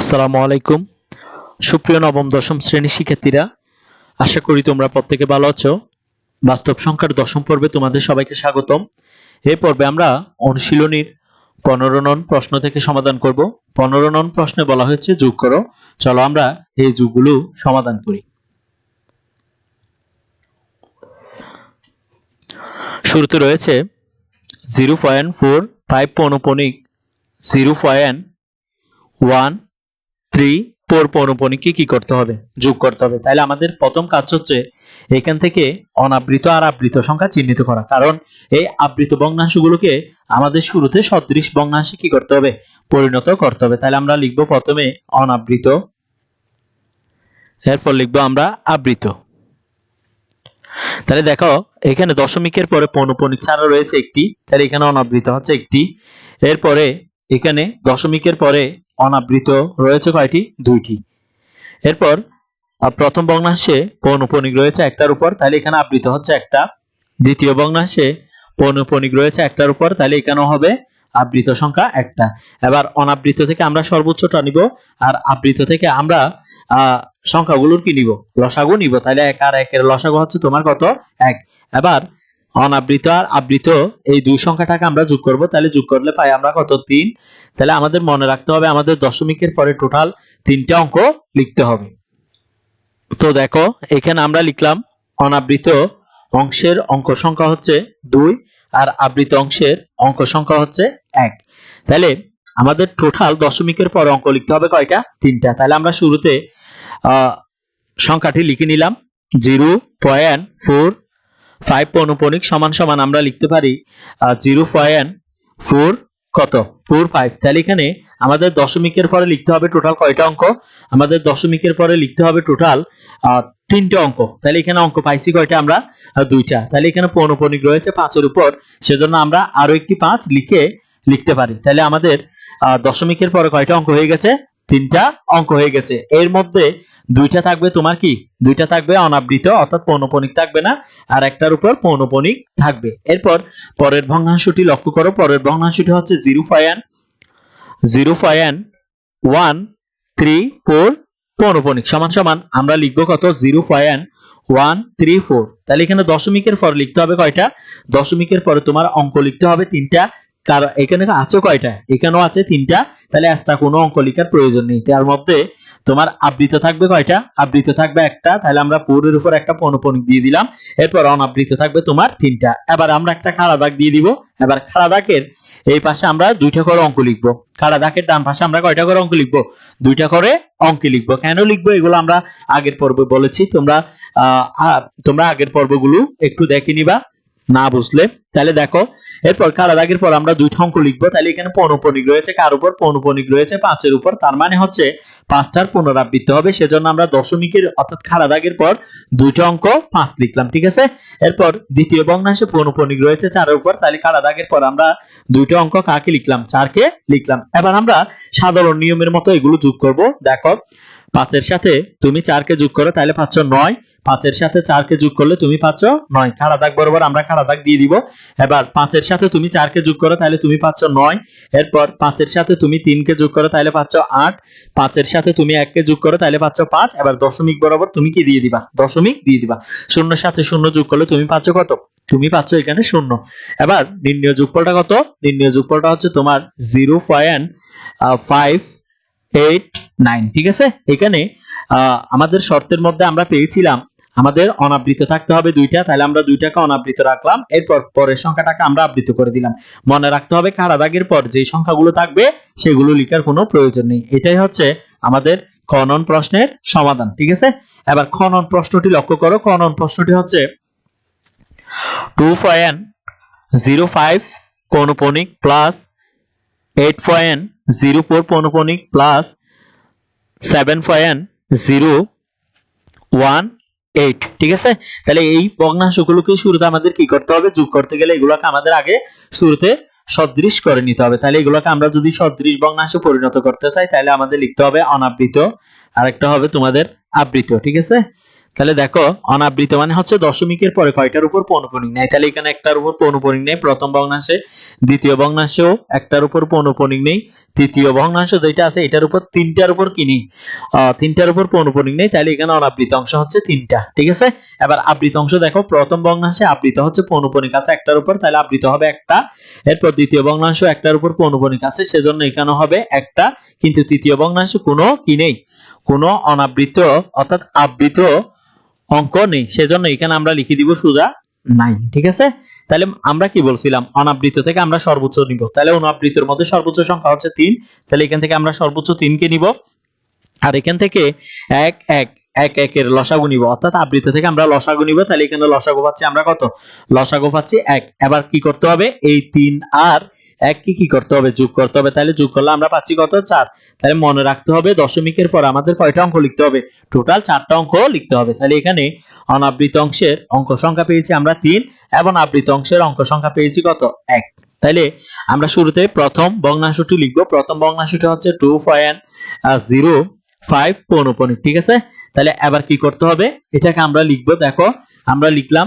আসসালামু আলাইকুম। সুপ্রিয় নবম, দশম শ্রেণি শিক্ষার্থীরা, আশা করি তোমরা প্রত্যেকে ভালো আছো। বাস্তব সংখ্যার দশম পর্বে তোমাদের সবাইকে স্বাগতম। এই পর্বে আমরা অনুশীলনীর পনেরো নন প্রশ্ন থেকে সমাধান করব। পনেরো নন প্রশ্নে বলা হয়েছে, যোগ করো। চলো আমরা এই যোগগুলো সমাধান করি। শুরুতে রয়েছে, zero point four five পৌনপনিক zero point one three four পৌনপনিককে কি করতে হবে? যোগ করতে হবে। তাহলে আমাদের প্রথম কাজ হচ্ছে এখান থেকে অনাবৃত আর আবৃত সংখ্যা চিহ্নিত করা। কারণ এই আবৃত ভগ্নাংশগুলোকে আমাদের শুরুতে সদৃশ ভগ্নাংশে কি করতে হবে? পরিণত করতে হবে। তাহলে আমরা লিখব প্রথমে অনাবৃত, এরপর লিখব আমরা আবৃত। তাহলে দেখো, এখানে দশমিকের পরে পৌনপনিক ছাড়া রয়েছে একটি তাহলে এখানে অনাবৃত হচ্ছে একটি। এরপরে এখানে দশমিকের পরে অনাবৃত রয়েছে কয়টি? দুইটি। এরপর প্রথম ভগ্নাংশে পৌনপনিক রয়েছে একটার উপর, তাহলে এখানে আবৃত হচ্ছে একটা। দ্বিতীয় ভগ্নাংশে পৌনপনিক রয়েছে একটার উপর, তাহলে এখানেও হবে আবৃত সংখ্যা একটা। এবার অনাবৃত থেকে আমরা সর্বোচ্চটা নিব, আর আবৃত থেকে আমরা সংখ্যাগুলোর কি নিব? লসাগু নিব, তাহলে এক আর একের লসাগু হচ্ছে তোমার কত? এক। এবার অনাবৃত আর আবৃত, এই দুই সংখ্যাটাকে আমরা যোগ করব। তাহলে যোগ করলে পাই আমরা কত? তিন। তাহলে আমাদের মনে রাখতে হবে, আমাদের দশমিকের পরে টোটাল তিনটা অঙ্ক লিখতে হবে। তো দেখো, এখানে আমরা লিখলাম, অনাবৃত অংশের অঙ্ক সংখ্যা হচ্ছে দুই আর আবৃত অংশের অঙ্ক সংখ্যা হচ্ছে এক। তাহলে আমাদের টোটাল দশমিকের পরে অঙ্ক লিখতে হবে কয়টা? তিনটা। তাহলে আমরা শুরুতে সংখ্যাটি লিখে নিলাম, জিরো পয়েন্ট ফোর ফাইভ পৌনপনিক সমান সমান আমরা লিখতে পারি জিরো পয়েন্ট ফোর কত? Four five. তাহলে এখানে আমাদের দশমিকের পরে লিখতে হবে টোটাল কয়টা অঙ্ক? আমাদের দশমিকের পরে লিখতে হবে টোটাল তিনটে অঙ্ক। তাহলে এখানে অঙ্ক পাইছি কয়টা আমরা? দুইটা। তাহলে এখানে পৌনপনিক রয়েছে পাঁচের উপর। সেজন্য আমরা আরও একটি পাঁচ লিখে লিখতে পারি। তাহলে আমাদের দশমিকের পরে কয়টা অঙ্ক হয়ে গেছে? তিনটা অঙ্ক হয়ে গেছে। এর মধ্যে দুইটা থাকবে তোমার কি? দুইটা থাকবে অনাবৃত, অর্থাৎ পৌনপনিক থাকবে না, আর একটার উপর পৌনপনিক থাকবে। এরপর পরের ভগ্নাংশটি লক্ষ্য করো। পরের ভগ্নাংশটি হচ্ছে zero point zero point one, three, four, পৌনপনিক। সমান সমান, আমরা লিখব কত? Zero point one, three, four. তাহলে এখানে দশমিকের পর লিখতে হবে কয়টা? দশমিকের পরে তোমার অঙ্ক লিখতে হবে তিনটা। কারণ এখানে আছে কয়টা? এখানেও আছে তিনটা। তাহলে এক্সট্রা কোনো অঙ্ক লিখার প্রয়োজন নেই। তার মধ্যে তোমার আবৃত থাকবে কয়টা? আবৃত থাকবে একটা। তাহলে আমরা পুরের উপর একটা পৌনপনিক দিয়ে দিলাম। এরপর অনাবৃত থাকবে তোমার তিনটা। এবার আমরা একটা খাড়া দাগ দিয়ে দিব। এবার খাড়া দাগের এই পাশে আমরা দুইটা করে অঙ্ক লিখব। খাড়া দাগের ডান পাশে আমরা কয়টা করে অঙ্ক লিখব? দুইটা করে অঙ্ক লিখব। কেন লিখব? এগুলো আমরা আগের পর্বে বলেছি। তোমরা তোমরা আগের পর্বগুলো একটু দেখে নিবা না বুঝলে। তাহলে দেখো এরপর কারা দাগের পর আমরা দুইটা অঙ্ক লিখব। তাহলে এখানে পৌনপনিক রয়েছে, কার উপর? পৌনপনিক রয়েছে, পাঁচের উপর। তার মানে হচ্ছে পাঁচটার পুনরাবৃত্তি হবে। সেজন্য আমরা দশমিকের, অর্থাৎ খাড়া দাগের পর দুইটা অঙ্ক, পাঁচ লিখলাম, ঠিক আছে? এরপর দ্বিতীয় ভগ্নাংশে পৌনপনিক রয়েছে, চারের উপর। তাহলে খাড়া দাগের পর আমরা দুইটা অঙ্ক কাকে লিখলাম? চারকে লিখলাম। এবার আমরা সাধারণ নিয়মের মতো এগুলো যোগ করব। দেখো পাঁচের সাথে তুমি চারকে যোগ করো, তাহলে পাচ্ছ নয়। পাঁচের সাথে চারকে যোগ করলে তুমি পাচ্ছ নয়। খাড়া দাগ বরাবর আমরা খাড়া দাগ দিয়ে দিব। এবার পাঁচের সাথে তুমি চারকে যোগ করো, তাহলে তুমি পাচ্ছ নয়। এরপর পাঁচের সাথে তুমি তিনকে যোগ করো, তাহলে পাচ্ছ আট। পাঁচের সাথে তুমি এককে যোগ করো, তাহলে পাচ্ছ পাঁচ। এবার দশমিক বরাবর তুমি কি দিয়ে দিবা? দশমিক দিয়ে দিবা। শূন্যের সাথে শূন্য যোগ করলে তুমি পাচ্ছ কত? তুমি পাচ্ছ এখানে শূন্য। এবার নির্ণয় যোগফলটা কত? নির্ণয় যোগফলটা হচ্ছে তোমার zero point five eight nine ঠিক আছে? এখানে আমাদের শর্তের মধ্যে আমরা পেয়েছিলাম, আমাদের অনাবৃত থাকতে হবে দুইটা, তাহলে আমরা দুইটাকে অনাবৃত রাখলাম, এরপর পরের সংখ্যাটাকে আমরা আবৃত করে দিলাম। মনে রাখতে হবে কারা দাগের পর যে সংখ্যাগুলো থাকবে, সেগুলো লিখার কোনো প্রয়োজন নেই। এটাই হচ্ছে আমাদের খনন প্রশ্নের সমাধান, ঠিক আছে? এবার খনন প্রশ্নটি লক্ষ্য করো। খনন প্রশ্নটি হচ্ছে two point zero five পৌনপনিক plus eight point zero four পৌনপনিক plus seven point zero one eight ঠিক আছে? তাহলে এই ভগ্নাংশগুলোকে শুরুতে আমাদের কি করতে হবে? যোগ করতে গেলে এগুলোকে আমাদের আগে শুরুতে সদৃশ করে নিতে হবে। তাহলে এগুলোকে আমরা যদি সদৃশ ভগ্নাংশে পরিণত করতে চাই, তাহলে আমাদের লিখতে হবে অনাবৃত। আরেকটা হবে তোমাদের আবৃত। ঠিক আছে? তাহলে দেখো, অনাবৃত মানে হচ্ছে দশমিকের পরে কয়টার উপর পৌনপণিক নেই তাহলে এখানে একটার উপর পৌনপণিক নেই, প্রথম ভগ্নাংশে, দ্বিতীয় ভগ্নাংশেও একটার উপর পৌনপণিক নেই, তৃতীয় ভগ্নাংশ যেটা আছে এটার উপর তিনটার উপর কি নেই? তিনটার উপর পৌনপণিক নেই, তাহলে এখানে অনাবৃত অংশ হচ্ছে তিনটা, ঠিক আছে? এবার আবৃত অংশ দেখো, প্রথম ভগ্নাংশে আবৃত হচ্ছে পৌনপণিক আছে একটার উপর, তাহলে আবৃত হবে একটা, এরপর দ্বিতীয় ভগ্নাংশ একটার উপর পৌনপণিক আছে, সেজন্য এখানে হবে একটা, কিন্তু তৃতীয় ভগ্নাংশে কোনো কি নেই? কোনো অনাবৃত, অর্থাৎ আবৃত অঙ্ক নেই, সেজন্য এখানে আমরা লিখে দিব সোজা নাই, ঠিক আছে? তাহলে আমরা কি বলছিলাম? অনাবৃত থেকে আমরা সর্বোচ্চ নিব। তাহলে অনাবৃতর মধ্যে সর্বোচ্চ সংখ্যা হচ্ছে তিন। তাহলে এখান থেকে আমরা সর্বোচ্চ তিনকে নিব। আর এখান থেকে এক এক এক, একের লসাগু নিব। অর্থাৎ আবৃত থেকে আমরা লসাগু নিব। তাহলে এখানে লসাগু পাচ্ছি আমরা কত? লসাগু পাচ্ছি এক। এবার কি করতে হবে? এই তিন আর এক কি কি করতে হবে? যোগ করতে হবে। তাহলে যোগ করলে আমরা পাচ্ছি কত? চার। তাহলে মনে রাখতে হবে দশমিকের পর আমাদের কয়টা অঙ্ক লিখতে হবে? টোটাল চারটা অঙ্ক লিখতে হবে। তাহলে এখানে অনাবৃত অংশের অঙ্ক সংখ্যা পেয়েছি আমরা তিন এবং আবৃত অংশের অঙ্ক সংখ্যা পেয়েছি কত? এক। তাইলে আমরা শুরুতে প্রথম ভগ্নাংশটি লিখব। প্রথম ভগ্নাংশটি হচ্ছে টু পয়েন্ট জিরো ফাইভ পৌনপণিক ঠিক আছে? তাহলে এবার কি করতে হবে? এটাকে আমরা লিখব, দেখো, আমরা লিখলাম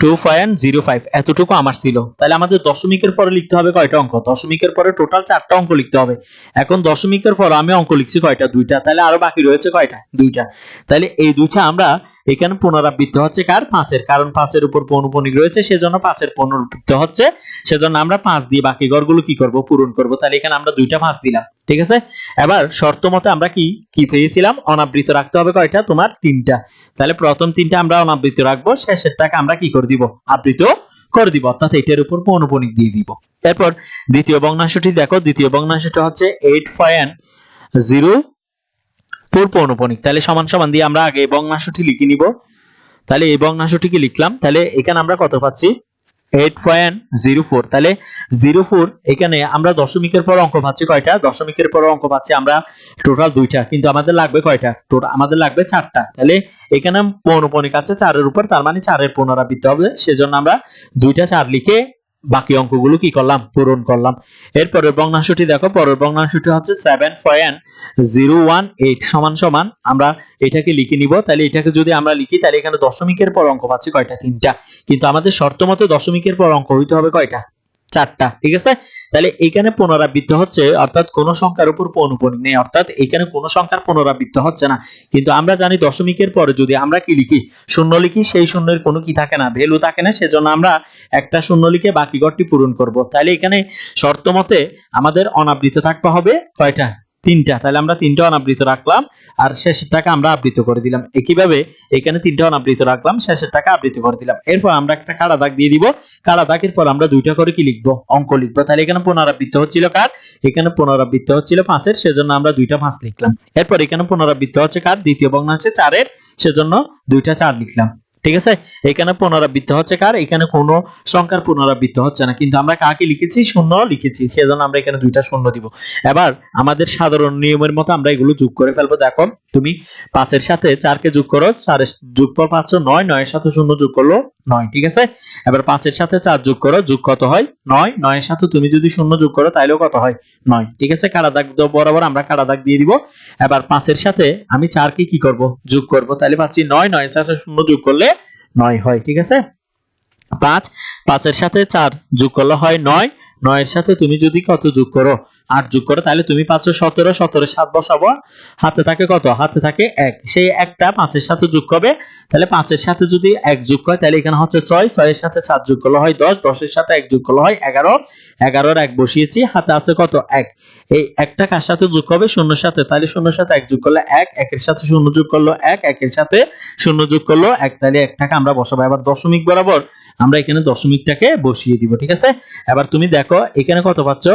টু পয়েন্ট জিরো ফাইভ এতটুকু আমার ছিল। তাহলে আমাদের দশমিকের পরে লিখতে হবে কয়টা অঙ্ক? দশমিকের পরে টোটাল চারটা অঙ্ক লিখতে হবে। এখন দশমিকের পর আমি অঙ্ক লিখছি কয়টা? দুইটা। তাহলে আরও বাকি রয়েছে কয়টা? দুইটা। তাহলে এই দুইটা আমরা এখানে পুনরাবৃত্তি হচ্ছে কার? পাঁচের। কারণ পাঁচের উপর পৌনপণিক রয়েছে, সেজন্য পাঁচের পুনরাবৃত্তি হচ্ছে। সেজন্য আমরা পাঁচ দিয়ে বাকি ঘরগুলো কি করব? পূরণ করব। তাহলে এখানে আমরা দুইটা পাঁচ দিলাম, ঠিক আছে? এবার শর্ত মতে আমরা কি কি পেয়েছিলাম? অনাবৃত রাখতে হবে কয়টা? তোমার তিনটা। তাহলে প্রথম তিনটা আমরা অনাবৃত রাখব শেষের শেষেরটাকে আমরা কি করে দিব? আবৃত করে দিব। অর্থাৎ এটার উপর পৌনপণিক দিয়ে দিব। এরপর দ্বিতীয় ভগ্নাংশটি দেখো। দ্বিতীয় ভগ্নাংশটা হচ্ছে এইট পয়েন্ট জিরো ফোর পৌনপণিক তাহলে সমান সমান দিয়ে আমরা আগে ভগ্নাংশটি লিখে নিব। তাহলে এই ভগ্নাংশটিকে লিখলাম। তাহলে এখানে আমরা কত পাচ্ছি? এইট পয়েন্ট জিরো ফোর তাহলে জিরো ফোর এখানে আমরা দশমিকের পর অঙ্ক পাচ্ছি কয়টা? দশমিকের পর অঙ্ক পাচ্ছি আমরা টোটাল দুইটা। কিন্তু আমাদের লাগবে কয়টা? টোটাল আমাদের লাগবে চারটা। তাহলে এখানে পৌনপণিক আছে চারের উপর, তার মানে চারের পুনরাবৃত্তি হবে। সেজন্য আমরা দুইটা চার লিখে বাকি অঙ্কগুলো কি করলাম? পূরণ করলাম। এরপরের ভগ্নাংশটি দেখো, পরের ভগ্নাংশটি হচ্ছে seven point zero one eight সমান সমান। আমরা এটাকে লিখে নিব। তাহলে এটাকে যদি আমরা লিখি, তাহলে এখানে দশমিকের পর অঙ্ক পাচ্ছি কয়টা? তিনটা। কিন্তু আমাদের শর্ত মতো দশমিকের পর অঙ্ক হইতে হবে কয়টা? চারটা, ঠিক আছে? তাহলে এখানে পুনরাবৃত্ত হচ্ছে, অর্থাৎ কোন সংখ্যার উপর পৌনপণিক নেই, অর্থাৎ এখানে কোন সংখ্যার পুনরাবৃত্ত হচ্ছে না। কিন্তু আমরা জানি দশমিকের পরে যদি আমরা কি লিখি, শূন্য লিখি, সেই শূন্যের কোনো কি থাকে না, ভ্যালু থাকে না, সেজন্য আমরা একটা শূন্য লিখে বাকি ঘরটি পূরণ করব। তাহলে এখানে শর্ত মতে আমাদের অনাবৃত থাকতে হবে কয়টা? তিনটা, তাহলে আমরা তিনটা অনাবৃত রাখলাম, আর শেষের টাকা আমরা আবৃত করে দিলাম। একইভাবে এখানে তিনটা অনাবৃত রাখলাম, শেষের টাকা আবৃত করে দিলাম। এরপর আমরা একটা কাড়া দাগ দিয়ে দিব। কাড়া দাগের পর আমরা দুইটা করে কি লিখব? অঙ্ক লিখব। তাহলে এখানে পুনরাবৃত্ত হচ্ছিল কার? এখানে পুনরাবৃত্ত হচ্ছিল পাঁচের, সেজন্য আমরা দুইটা পাঁচ লিখলাম। এরপর এখানে পুনরাবৃত্ত হচ্ছে কার? দ্বিতীয় ভগ্নাংশ হচ্ছে চারের, সেজন্য দুইটা চার লিখলাম। ঠিক আছে? এখানে পুনরাবৃত্ত হচ্ছে কার? এখানে কোনো সংখ্যার পুনরাবৃত্ত হচ্ছে না। কিন্তু আমরা কাকে লিখেছি? শূন্য লিখেছি। সেজন্য আমরা এখানে দুইটা শূন্য দিব। এবার আমাদের সাধারণ নিয়মের মতো আমরা এগুলো যোগ করে ফেলব। দেখো, তুমি পাঁচের সাথে চারকে যোগ করো, চারের যোগ পর পাঁচ, নয়, নয়ের সাথে শূন্য যোগ করল নয়, ঠিক আছে? এবার পাঁচের সাথে চার যোগ করো, যোগ কত হয়? নয়, নয়ের সাথে তুমি যদি শূন্য যোগ করো তাহলেও কত হয়? নয়, ঠিক আছে? কাটা দাগ বরাবর আমরা কাটা দাগ দিয়ে দিব। এবার পাঁচের সাথে আমি চারকে কি করব? যোগ করব। তাহলে পাচ্ছি নয়, নয়ের সাথে শূন্য যোগ করলে নয় হয়, ঠিক আছে? পাঁচ, পাঁচের সাথে চার যোগ করলে হয় নয়। নয়ের সাথে তুমি যদি কত যোগ করো? আট যোগ করো, তাহলে তুমি পাচ্ছ সতেরো সতেরো সাত বসাবো। হাতে থাকে কত? হাতে থাকে এক। সেই একটা পাঁচের সাথে যোগ করবে। তাহলে পাঁচের সাথে যদি এক যোগ হয় তাহলে এখানে হচ্ছে ছয়। ছয়ের সাথে সাত যোগ করলে হয় দশ। দশের সাথে এক যোগ করলে হয় এগারো। এগারোর এক বসিয়েছি। হাতে আছে কত? এক। এই একটা কার সাথে যোগ হবে শূন্যর সাথে। তাহলে শূন্যর সাথে এক যোগ করলে এক। একের সাথে শূন্য যোগ করল এক। একের সাথে শূন্য যোগ করল এক। তাহলে একটাকে আমরা বসাবো। এবার দশমিক বরাবর আমরা এখানে দশমিকটাকে বসিয়ে দিব, ঠিক আছে? এবার তুমি দেখো, এখানে কত পাচ্ছ?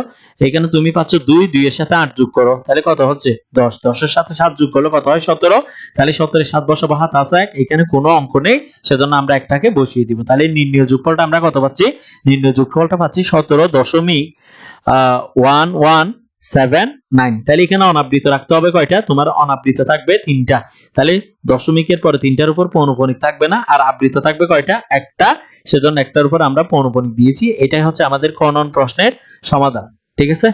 এখানে তুমি পাচ্ছ দুই দুই এর সাথে আট যোগ করো। তাহলে কত হচ্ছে? দশ। দশের সাথে সাত যোগ করলে কত হয়? সতেরো। তাহলে সতেরো সাত বসাবো, হাত আছে এক। এখানে কোনো অঙ্ক নেই, সেজন্য আমরা একটাকে বসিয়ে দিব। তাহলে নির্ণয় যোগফলটা আমরা কত পাচ্ছি? নির্ণয় যোগফলটা পাচ্ছি সতেরো দশমিক ওয়ান ওয়ান সেভেন নাইন তাহলে এখানে অনাবৃত রাখতে হবে কয়টা? তোমার অনাবৃত থাকবে তিনটা। তাহলে দশমিকের পরে তিনটার উপর পৌনপণিক থাকবে না, আর আবৃত থাকবে কয়টা? একটা। সেজন্য একটার উপর আমরা পৌনপণিক দিয়েছি। এটাই হচ্ছে আমাদের কনন প্রশ্নের সমাধান। ঠিক আছে?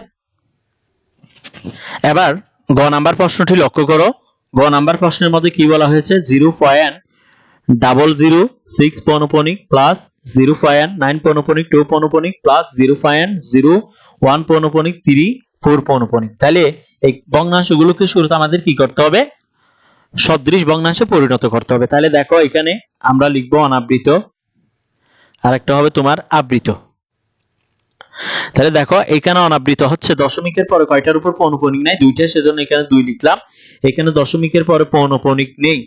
এবার গ নাম্বার প্রশ্নটি লক্ষ্য করো। গ নাম্বার প্রশ্নের মধ্যে কি বলা হয়েছে? Zero point double zero six পনপনিক plus zero point nine পনপনিক two পনপনিক plus zero point zero one পনপনিক three four পনপনিক। তাহলে এই ভগ্নাংশগুলোকে শুরুতে আমাদের কি করতে হবে? সদৃশ ভগ্নাংশে পরিণত করতে হবে। তাহলে দেখো এখানে আমরা লিখব অনাবৃত। আর একটা হবে তোমার আবৃত। তাহলে দেখো এখানে অনাবৃত হচ্ছে। দশমিকের পরে কয়টার উপর পৌনপনিক নাই? দুইটা সেজন্য এখানে দুই লিখলাম। এখানে দশমিকের পরে পৌনপনিক নেই।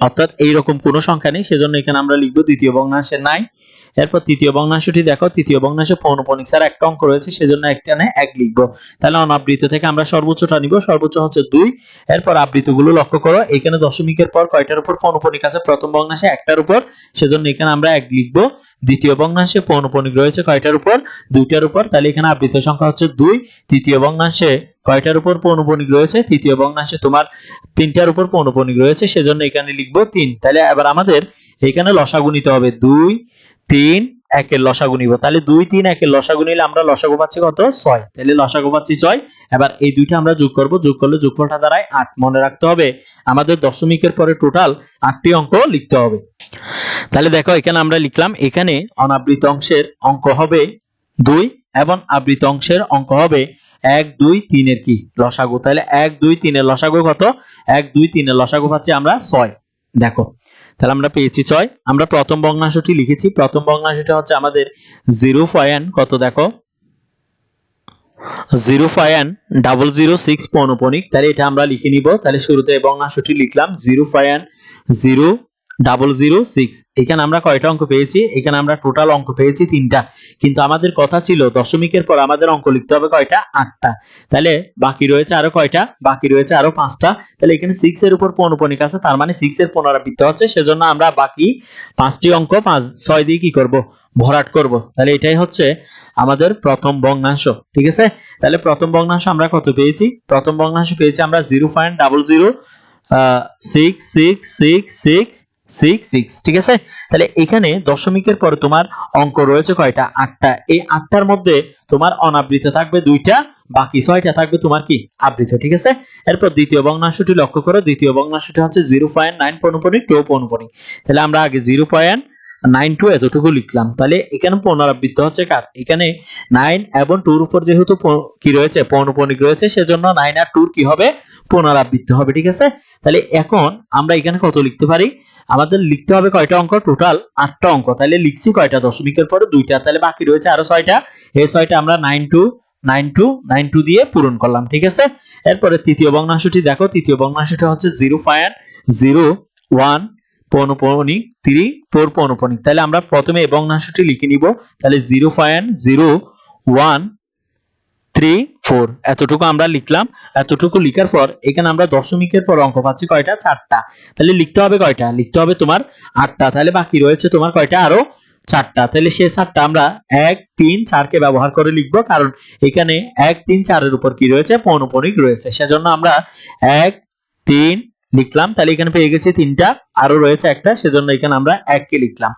অর্থাৎ এইরকম কোনো সংখ্যা নেই, সেজন্য এখানে আমরা লিখব দ্বিতীয় ভগ্নাংশে নাই। এরপর তৃতীয় ভগ্নাংশটি দেখো, তৃতীয় ভগ্নাংশে পৌনপনিক। স্যার, একটা অঙ্ক রয়েছে, সেজন্য একটা একটানে এক লিখব। তাহলে অনাবৃত থেকে আমরা সর্বোচ্চটা নিব, সর্বোচ্চ হচ্ছে দুই। এরপর আবৃতগুলো লক্ষ্য করো, এখানে দশমিকের পর কয়টার উপর পৌনপনিক আছে? প্রথম ভগ্নাংশে একটার উপর, সেজন্য এখানে আমরা এক লিখব। দ্বিতীয় ভগ্নাংশে পৌনপনিক রয়েছে কয়টার উপর? দুইটার উপর, তাহলে এখানে আবৃত সংখ্যা হচ্ছে দুই। তৃতীয় ভগ্নাংশে কয়টার উপর পৌনপনিক রয়েছে? তৃতীয় ভগ্নাংশে তোমার তিনটার উপর পৌনপনিক রয়েছে, সেজন্য এখানে লিখব তিন। তাহলে এবার আমাদের এখানে লসাগু নিতে হবে দুই। তিন, একের লসাগু নিব। তাহলে দুই, তিন, একের লসাগু নিলে আমরা লসাগু পাচ্ছি কত? ছয়। তাহলে লসাগু পাচ্ছি ছয়। এবার এই দুইটা আমরা যোগ করব। যোগ করলে যোগফলটা দাঁড়ায় আট। মনে রাখতে হবে, আমাদের দশমিকের পরে টোটাল আটটি অঙ্ক লিখতে হবে। তাহলে দেখো, এখানে আমরা লিখলাম, এখানে অনাবৃত অংশের অঙ্ক হবে দুই এবং আবৃত অংশের অঙ্ক হবে এক, দুই, তিনের কি? লসাগু। তাহলে এক, দুই, তিনের লসাগু কত? এক, দুই, তিনের লসাগু পাচ্ছি আমরা ছয়। দেখো তাহলে আমরা পেয়েছি ছয়। আমরা প্রথম ভগ্নাংশটি লিখেছি। প্রথম বগ্নাংশটা হচ্ছে আমাদের জিরো পয়েন্ট কত দেখো? Zero point double zero six পনপনিক। তাহলে এটা আমরা লিখে নিব। তাহলে শুরুতে বগ্নাংশটি লিখলাম। Zero point zero double zero six এখানে আমরা কয়টা অঙ্ক পেয়েছি? এখানে আমরা টোটাল অঙ্ক পেয়েছি তিনটা। কিন্তু আমাদের কথা ছিল দশমিকের পর আমাদের অঙ্ক লিখতে হবে কয়টা? আটটা। তাহলে বাকি রয়েছে আরও কয়টা? বাকি রয়েছে আরও পাঁচটা। তাহলে এখানে সিক্স এর উপর পৌনপনিক আছে, তার মানে সিক্স এর পুনরাবৃত্তি হচ্ছে। সেজন্য আমরা বাকি পাঁচটি অঙ্ক, পাঁচ, ছয় দিয়ে কি করব? ভরাট করব। তাহলে এটাই হচ্ছে আমাদের প্রথম ভগ্নাংশ। ঠিক আছে? তাহলে প্রথম ভগ্নাংশ আমরা কত পেয়েছি? প্রথম ভগ্নাংশ পেয়েছি আমরা zero point double zero six six six six six six ঠিক আছে? তাহলে এখানে দশমিকের পরে তোমার অঙ্ক রয়েছে কয়টা? আটটা। এই আটটার মধ্যে তোমার অনাবৃত থাকবে দুইটা, বাকি ছয়টা থাকবে তোমার কি? আবৃত, ঠিক আছে? এরপর দ্বিতীয় ভগ্নাংশটি লক্ষ্য করো। দ্বিতীয় ভগ্নাংশটি হচ্ছে জিরো পয়েন্ট নাইন পনপনিক টু পনপনিক তাহলে আমরা আগে জিরো পয়েন্ট নাইন টু এতটুকু লিখলাম। তাহলে এখানে পুনরাবৃত্ত হচ্ছে কার? এখানে নাইন এবং টুর উপর যেহেতু কি রয়েছে? পৌনপনিক রয়েছে, সেজন্য নাইন আর টুর কি হবে? পুনরাবৃত্ত হবে, ঠিক আছে? তাহলে এখন আমরা এখানে কত লিখতে পারি? আমাদের লিখতে হবে কয়টা অঙ্ক? টোটাল আটটা অঙ্ক। তাহলে লিখছি কয়টা? দশমিকের পরে দুইটা। তাহলে বাকি রয়েছে আরও ছয়টা। এই ছয়টা আমরা nine two nine two nine two দিয়ে পূরণ করলাম, ঠিক আছে? এরপরে তৃতীয় ভগ্নাংশটি দেখো। তৃতীয় ভগ্নাংশটা হচ্ছে জিরো পয়েন্ট জিরো ওয়ান পৌনপনিক থ্রি ফোর পৌনপনিক তাহলে আমরা প্রথমে এই ভগ্নাংশটি লিখে নিব। তাহলে zero point zero one three four এতটুকু আমরা লিখলাম। এতটুকু লিখার পর এখানে আমরা দশমিকের পর অঙ্ক পাচ্ছি কয়টা? চারটা। তাহলে লিখতে হবে কয়টা? লিখতে হবে তোমার আটটা। তাহলে বাকি রয়েছে তোমার কয়টা? আরও চারটা। তাহলে সে চারটা আমরা এক, তিন, চারকে ব্যবহার করে লিখব। কারণ এখানে এক, তিন, চারের উপর কি রয়েছে? পৌনপণিক রয়েছে। সেজন্য আমরা এক, তিন লিখলাম, তাহলে এখানে পেয়ে গেছি তিনটা আরও রয়েছে একটা, সেজন্য এখানে আমরা এককে লিখলাম।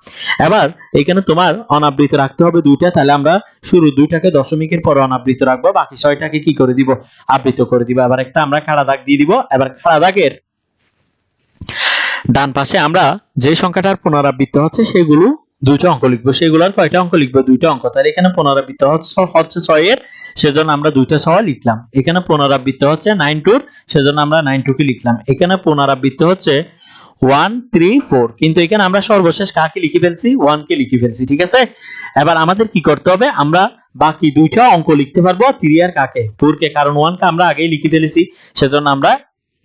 এবার এখানে তোমার অনাবৃত রাখতে হবে দুইটা, তাহলে আমরা শুরু দুইটাকে দশমিকের পর অনাবৃত রাখব, বাকি ছয়টাকে কি করে দিব? আবৃত করে দিব। এবার একটা আমরা খাড়া দাগ দিয়ে দিব। এবার খাড়া দাগের ডান পাশে আমরা যে সংখ্যাটার পুনরাবৃত্ত হচ্ছে, সেগুলো দুইটা অঙ্ক লিখব। সেগুলোর কয়টা অঙ্ক লিখব? দুইটা অঙ্ক। তাহলে এখানে পুনরাবৃত্ত হচ্ছে ছয়ের। সেজন্য আমরা দুইটা ছয় লিখলাম। এখানে পুনরাবৃত্ত হচ্ছে নাইন টুর সেজন্য আমরা নাইন টুকে লিখলাম। এখানে পুনরাবৃত্ত হচ্ছে ওয়ান থ্রি ফোর কিন্তু এখানে আমরা সর্বশেষ কাকে লিখে ফেলছি? কে লিখে ফেলছি, ঠিক আছে? এবার আমাদের কি করতে হবে? আমরা বাকি দুইটা অঙ্ক লিখতে পারব। থ্রি আর কাকে? ফোর কে কারণ ওয়ান কে আমরা আগেই লিখে ফেলেছি। সেজন্য আমরা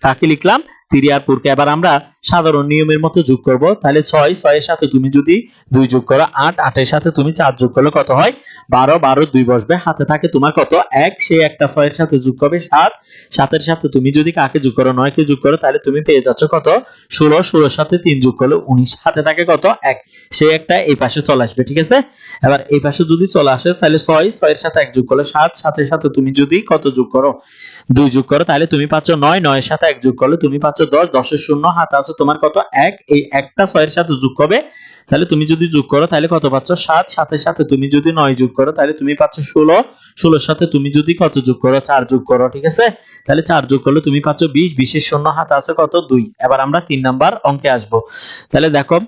কাকে লিখলাম? থ্রি আর ফোর কে এবার আমরা সাধারণ নিয়মের মতো যোগ করব। তাহলে ছয়, ছয়ের সাথে তুমি যদি দুই যোগ করো, আট, আটের সাথে তুমি চার যোগ করলে কত হয়? বারো বারো, দুই বসবে। হাতে থাকে তোমার কত? এক, সে একটা ছয়ের সাথে যোগ করবে, সাত। সাতের সাথে তুমি যদি কাকে যোগ করো নয় কে যোগ করো, তাহলে তুমি পেয়ে যাচ্ছ কত? ষোলো, ষোলোর সাথে তিন যোগ করলে উনিশ। হাতে থাকে কত? এক। সে একটা এই পাশে চলে আসবে, ঠিক আছে? এবার এই পাশে যদি চলে আসে, তাহলে ছয়, ছয়ের সাথে এক যোগ করলে সাত। সাতের সাথে তুমি যদি কত যোগ করো? দুই যোগ করো, তাহলে তুমি পাচ্ছ নয়, নয়ের সাথে এক যোগ করলে তুমি পাচ্ছ দশ। দশের শূন্য, হাতে আছে তোমার কত? এক। এই একটা ছয়ের সাথে যোগ করবে তাহলে তুমি যদি যোগ করো, তাহলে কত পাচ্ছ? সাত। সাতের সাথে তুমি যদি নয় যোগ করো, তাহলে তুমি পাচ্ছ ষোলো। ষোলোর সাথে তুমি যদি কত যোগ করো? চার যোগ করো, ঠিক আছে? তাহলে চার যোগ করলে তুমি পাচ্ছ বিশ। বিশের শূন্য হাতে আছে কত? দুই। এবার আমরা তিন নাম্বার অঙ্কে আসব। তাহলে দেখো,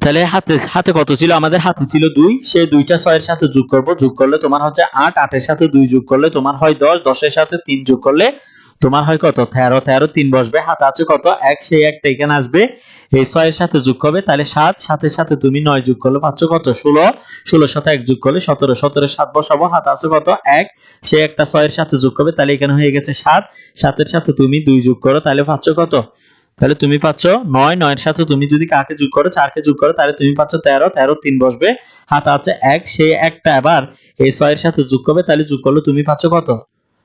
তাহলে হাতে হাতে কত ছিল? আমাদের হাতে ছিল দুই। সেই দুইটা ছয়ের সাথে যোগ করব। যোগ করলে তোমার হচ্ছে আট। আটের সাথে দুই যোগ করলে তোমার হয় দশ। দশের সাথে তিন যোগ করলে তোমার হয় কত? তেরো তেরো, তিন বসবে, হাতে আছে কত? এক, সেই একটা এখানে আসবে। এই ছয়ের সাথে যোগ হবে তাহলে সাত, সাতের সাথে তুমি নয় যোগ করলে পাচ্ছ কত? ষোলো। ষোলোর সাথে এক যোগ করলে সতেরো। সতেরো সাত বসাবো, হাত আছে কত? এক। সে একটা ছয়ের সাথে যোগ করবে, তাহলে এখানে হয়ে গেছে সাত। সাতের সাথে তুমি দুই যোগ করো, তাহলে পাচ্ছ কত? তাহলে তুমি পাচ্ছ নয়। নয়ের সাথে তুমি যদি কাকে যোগ করো, চারকে যোগ করো, তাহলে তুমি পাচ্ছ তেরো। তেরো, তিন বসবে, হাত আছে এক। সে একটা আবার এই ছয়ের সাথে যোগ করবে, তাহলে যোগ করলে তুমি পাচ্ছ কত?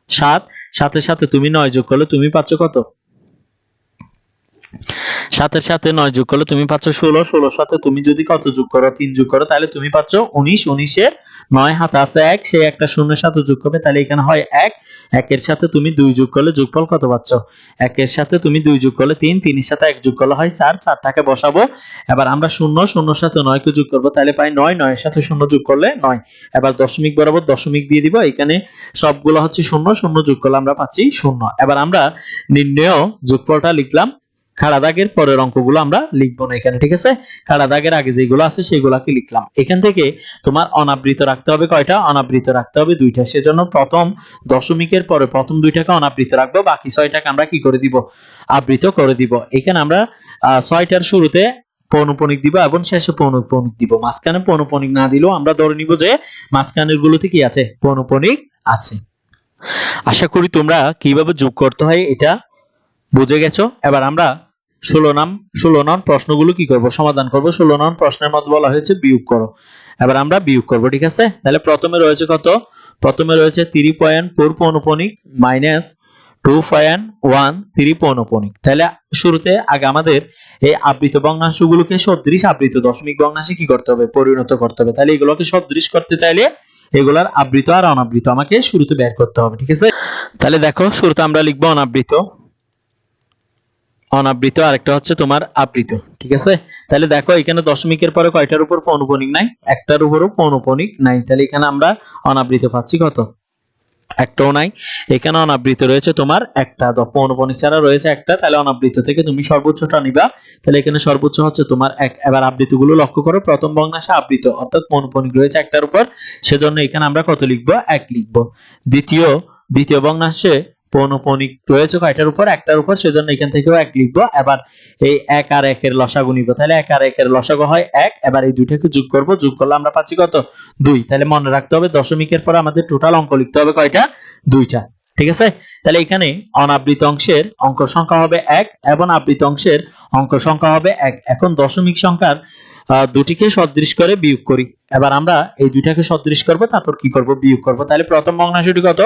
সাত সাথে সাথে তুমি নয় যোগ করলে তুমি পাচ্ছ কত? সাথে সাথে নয় যোগ করলে তুমি পাচ্ছ ষোলো, ষোলোর সাথে তুমি যদি কত যোগ করো, তিন যোগ করো, তাহলে তুমি পাচ্ছ উনিশ, উনিশের নয় হাতে আছে এক সেই একটা শূন্যের সাথে যোগ করবে, তাহলে এখানে হয় এক। একের সাথে তুমি দুই যোগ করলে যোগফল কত পাচ্ছ? একের সাথে তুমি দুই যোগ করলে তিন, তিনের সাথে এক যোগ করলে হয় চার, চারটাকে বসাবো। এবার আমরা শূন্য, শূন্যর সাথে নয়কে যোগ করব, তাহলে পাই নয়, নয়ের সাথে শূন্য যোগ করলে নয়। এবার দশমিক বরাবর দশমিক দিয়ে দিব, এখানে সবগুলো হচ্ছে শূন্য শূন্য যোগ করলে আমরা পাচ্ছি শূন্য। এবার আমরা নির্ণয় যোগফলটা লিখলাম খাড়া দাগের পরের অঙ্কগুলো আমরা লিখব না এখানে, ঠিক আছে? খাড়া দাগের আগে যেগুলো আছে সেগুলোকে লিখলাম। এখান থেকে তোমার অনাবৃত রাখতে হবে কয়টা? অনাবৃত রাখতে হবে দুইটা। সেজন্য প্রথম দশমিকের পরে প্রথম দুইটাকে অনাবৃত রাখব, বাকি ছয়টাকে আমরা কি করে দিব? আবৃত করে দিব। এখানে আমরা ছয়টার শুরুতে পৌনপনিক দিব এবং শেষে পৌনপনিক দিব। মাঝখানে পৌনপনিক না দিলেও আমরা ধরে নিব যে মাঝখানের গুলোতে কি আছে? পৌনপনিক আছে। আশা করি তোমরা কীভাবে যোগ করতে হয় এটা বুঝে গেছো? এবার আমরা ষোলো নাম, ষোলো নং প্রশ্নগুলো কি করব? সমাধান করব। ষোলো নং প্রশ্নের মধ্যে বলা হয়েছে বিয়োগ করো। এবার আমরা বিয়োগ করব, ঠিক আছে? তাহলে প্রথমে রয়েছে কত? প্রথমে রয়েছে three point four পৌনপনিক minus two point one three পৌনপনিক তাহলে শুরুতে আগে আমাদের এই আবৃত ভগ্নাংশগুলোকে সদৃশ আবৃত দশমিক ভগ্নাংশে কি করতে হবে? পরিণত করতে হবে। তাহলে এগুলোকে সদৃশ করতে চাইলে এগুলার আবৃত আর অনাবৃত আমাকে শুরুতে বের করতে হবে, ঠিক আছে? তাহলে দেখো, শুরুতে আমরা লিখব অনাবৃত। অনাবৃত, আরেকটা হচ্ছে তোমার আবৃত, ঠিক আছে? তাহলে দেখো, এখানে দশমিকের পরে কয়টার উপর পৌনপনিক নাই? একটার উপরও পৌনপনিক নাই। তাহলে এখানে আমরা অনাবৃত পাচ্ছি কত? একটাও নাই। এখানে অনাবৃত রয়েছে তোমার একটা। পৌনপনিক ছাড়া রয়েছে একটা, তাহলে অনাবৃত থেকে তুমি সর্বোচ্চটা নিবা। তাহলে এখানে সর্বোচ্চ হচ্ছে তোমার এক। এবার আবৃতগুলো লক্ষ্য করো, প্রথম ভগ্নাংশে আবৃত, অর্থাৎ পৌনপনিক রয়েছে একটার উপর। সেজন্য এখানে আমরা কত লিখব? এক লিখব। দ্বিতীয় দ্বিতীয় ভগ্নাংশে পৌনপনিক রয়েছে কয়টার উপর? একটার উপর, সেজন্য এখান থেকেও এক লিখব। এবার এই এক আর একের লসাগু নিব। তাহলে এক আর একের লসাগু হয় এক। এবার এই দুইটাকে যোগ করব। যোগ করলে আমরা পাচ্ছি কত? দুই। তাহলে মনে রাখতে হবে, দশমিকের পর আমাদের টোটাল অঙ্ক লিখতে হবে কয়টা? দুইটা। ঠিক আছে? তাহলে এখানে অনাবৃত অংশের অঙ্ক সংখ্যা হবে এক এবং আবৃত অংশের অঙ্ক সংখ্যা হবে এক। এখন দশমিক সংখ্যার দুটিকে সদৃশ করে বিয়োগ করি। এবার আমরা এই দুইটাকে সদৃশ করব, তারপর কি করব? বিয়োগ করব। তাহলে প্রথম ভগ্নাংশটি কত?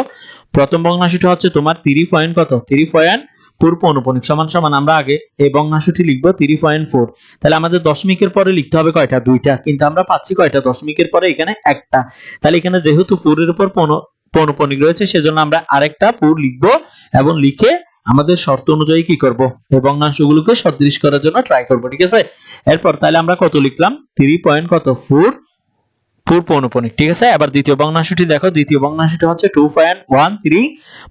প্রথম ভগ্নাংশটি হচ্ছে তোমার থ্রি পয়েন্ট কত? থ্রি পয়েন্ট ফোর পৌনপনিক সমান সমান আমরা আগে এই ভগ্নাংশটি লিখব থ্রি পয়েন্ট ফোর তাহলে আমাদের দশমিকের পরে লিখতে হবে কয়টা? দুইটা। কিন্তু আমরা পাচ্ছি কয়টা? দশমিকের পরে এখানে একটা। তাহলে এখানে যেহেতু পুরের উপর পৌন- পৌনপনিক রয়েছে, সেজন্য আমরা আরেকটা পুর লিখব এবং লিখে আমাদের শর্ত অনুযায়ী কি করব? এই ভগ্নাংশগুলোকে সদৃশ করার জন্য ট্রাই করব, ঠিক আছে? এরপর তাহলে আমরা কত লিখলাম? থ্রি পয়েন্ট কত? ফোর ফোর পৌনপনিক, ঠিক আছে? এবার দ্বিতীয় ভগ্নাংশটি দেখো, দ্বিতীয় ভগ্নাংশটি হচ্ছে টু পয়েন্ট ওয়ান থ্রি